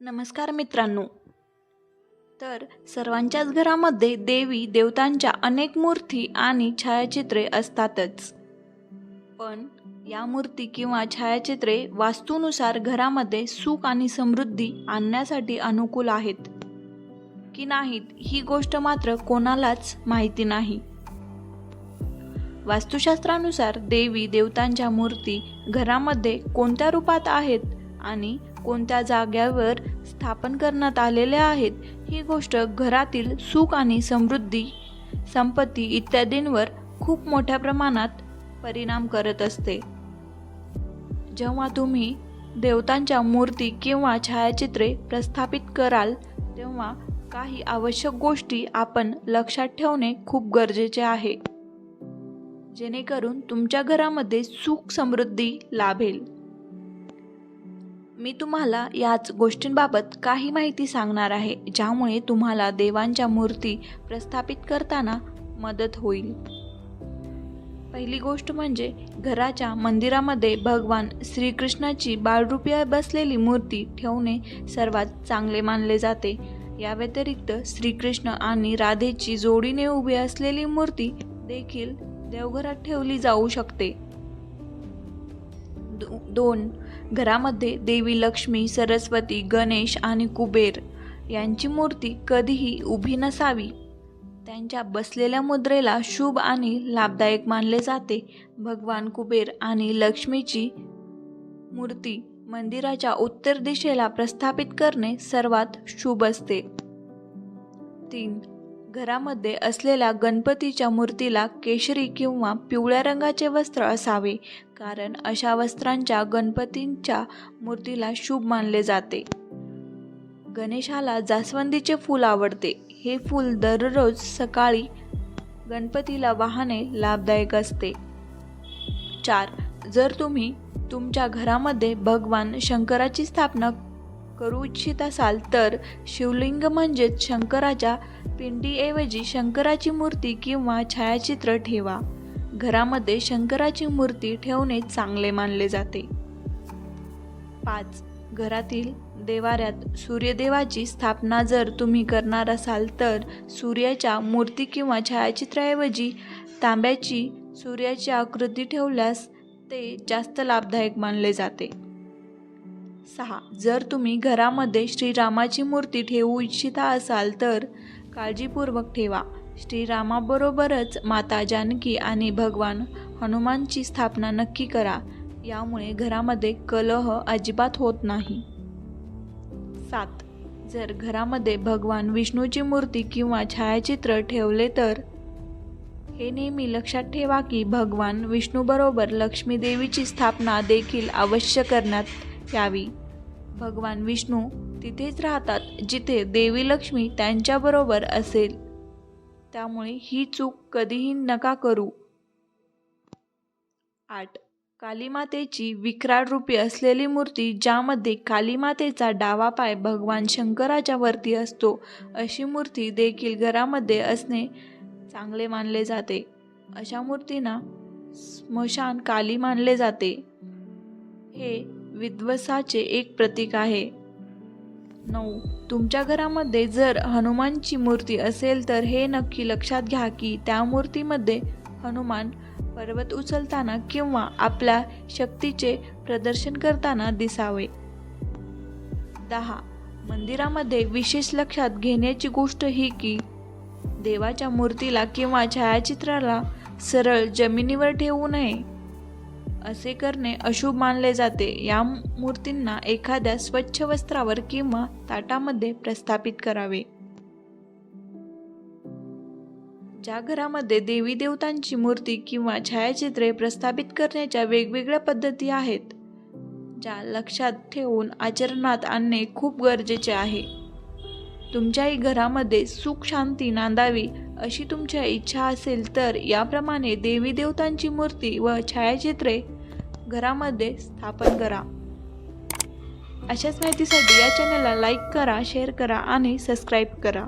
नमस्कार मित्रांनो. तर सर्वांच्याच घरामध्ये देवी देवतांच्या अनेक मूर्ती आणि छायाचित्रे असतातच. पण या मूर्ती किंवा छायाचित्रे वास्तूनुसार घरामध्ये सुख आणि समृद्धी आणण्यासाठी अनुकूल आहेत. की नाहीत ही गोष्ट मात्र कोणालाच माहिती नाही. वास्तुशास्त्रानुसार देवी देवतांच्या मूर्ती घरामध्ये कोणत्या रूपात आहेत आणि कोणत्या जाग्यावर स्थापन करण्यात आलेल्या आहेत ही गोष्ट घरातील सुख आणि समृद्धी संपत्ती इत्यादींवर खूप मोठ्या प्रमाणात परिणाम करत असते. जेव्हा तुम्ही देवतांच्या मूर्ती किंवा छायाचित्रे प्रस्थापित कराल तेव्हा काही आवश्यक गोष्टी आपण लक्षात ठेवणे खूप गरजेचे आहे. जेणेकरून तुमच्या घरामध्ये सुख समृद्धी लाभेल. मी तुम्हाला याच गोष्टींबाबत काही माहिती सांगणार आहे ज्यामुळे तुम्हाला देवांच्या मूर्ती प्रस्थापित करताना मदत होईल. पहिली गोष्ट म्हणजे घराच्या मंदिरामध्ये भगवान श्रीकृष्णाची बाळरूपी बसलेली मूर्ती ठेवणे सर्वात चांगले मानले जाते. या व्यतिरिक्त श्रीकृष्ण आणि राधेची जोडीने उभी असलेली मूर्ती देखील देवघरात ठेवली जाऊ शकते. दो- दोन घरामध्ये देवी लक्ष्मी सरस्वती गणेश आणि कुबेर यांची मूर्ती कधीही उभी नसावी. त्यांच्या बसलेल्या मुद्रेला शुभ आणि लाभदायक मानले जाते. भगवान कुबेर आणि लक्ष्मीची मूर्ती मंदिराच्या उत्तर दिशेला प्रस्थापित करणे सर्वात शुभ असते. तीन घरामध्ये असलेल्या गणपतीच्या मूर्तीला केशरी किंवा पिवळ्या रंगाचे वस्त्र असावे कारण अशा वस्त्रांच्या गणपतींच्या मूर्तीला शुभ मानले जाते. गणेशाला जास्वंदीचे फूल आवडते. हे फूल दररोज सकाळी गणपतीला वाहने लाभदायक असते. चार जर तुम्ही तुमच्या घरामध्ये भगवान शंकराची स्थापना करू इच्छित असाल तर शिवलिंग म्हणजेच शंकराच्या पिंडीऐवजी शंकराची मूर्ती किंवा छायाचित्र ठेवा. घरामध्ये शंकराची मूर्ती ठेवणे चांगले मानले जाते. पाच. घरातील देवाऱ्यात सूर्यदेवाची स्थापना जर तुम्ही करणार असाल तर सूर्याच्या मूर्ती किंवा छायाचित्राऐवजी तांब्याची सूर्याची आकृती ठेवल्यास ते जास्त लाभदायक मानले जाते. सहा. जर तुम्ही घरामध्ये श्रीरामाची मूर्ती ठेवू इच्छिता असाल तर काळजीपूर्वक ठेवा. श्रीरामाबरोबरच माता जानकी आणि भगवान हनुमानची स्थापना नक्की करा. यामुळे घरामध्ये कलह अजिबात होत नाही. सात. जर घरामध्ये भगवान विष्णूची मूर्ती किंवा छायाचित्र ठेवले तर? हे नेहमी लक्षात ठेवा की भगवान विष्णूबरोबर लक्ष्मी देवीची स्थापना देखील अवश्य करण्यात यावी. भगवान विष्णू तिथेच राहतात जिथे देवी लक्ष्मी त्यांच्याबरोबर असेल. त्यामुळे ही चूक कधीही नका करू. आठ. कालीमातेची विक्राळ रूपी असलेली मूर्ती ज्यामध्ये कालीमातेचा डावा पाय भगवान शंकराच्या वरती असतो अशी मूर्ती देखील घरामध्ये असणे चांगले मानले जाते. अशा मूर्तींना स्मशान काली मानले जाते. हे विध्वसाचे एक प्रतीक आहे. नऊ. तुमच्या घरामध्ये जर हनुमानची मूर्ती असेल तर हे नक्की लक्षात घ्या की त्या मूर्तीमध्ये हनुमान पर्वत उचलताना किंवा आपल्या शक्तीचे प्रदर्शन करताना दिसावे. दहा. मंदिरामध्ये विशेष लक्षात घेण्याची गोष्ट ही की देवाच्या मूर्तीला किंवा छायाचित्राला सरळ जमिनीवर ठेवू नये. असे करणे अशुभ मानले जाते. या मूर्तींना एखाद्या स्वच्छ वस्त्रावर किंवा ताटामध्ये प्रस्थापित करावे. ज्या घरामध्ये देवी देवतांची मूर्ती किंवा छायाचित्रे प्रस्थापित करण्याच्या वेगवेगळ्या पद्धती आहेत ज्या लक्षात ठेवून आचरणात आणणे खूप गरजेचे आहे. तुमच्याही घरामध्ये सुख शांती नांदावी अशी तुमच्या इच्छा असेल तर याप्रमाणे देवी देवतांची मूर्ती व छायाचित्रे घरामध्ये स्थापन करा. अशाच माहितीसाठी या चॅनलला लाईक करा शेअर करा आणि सबस्क्राईब करा.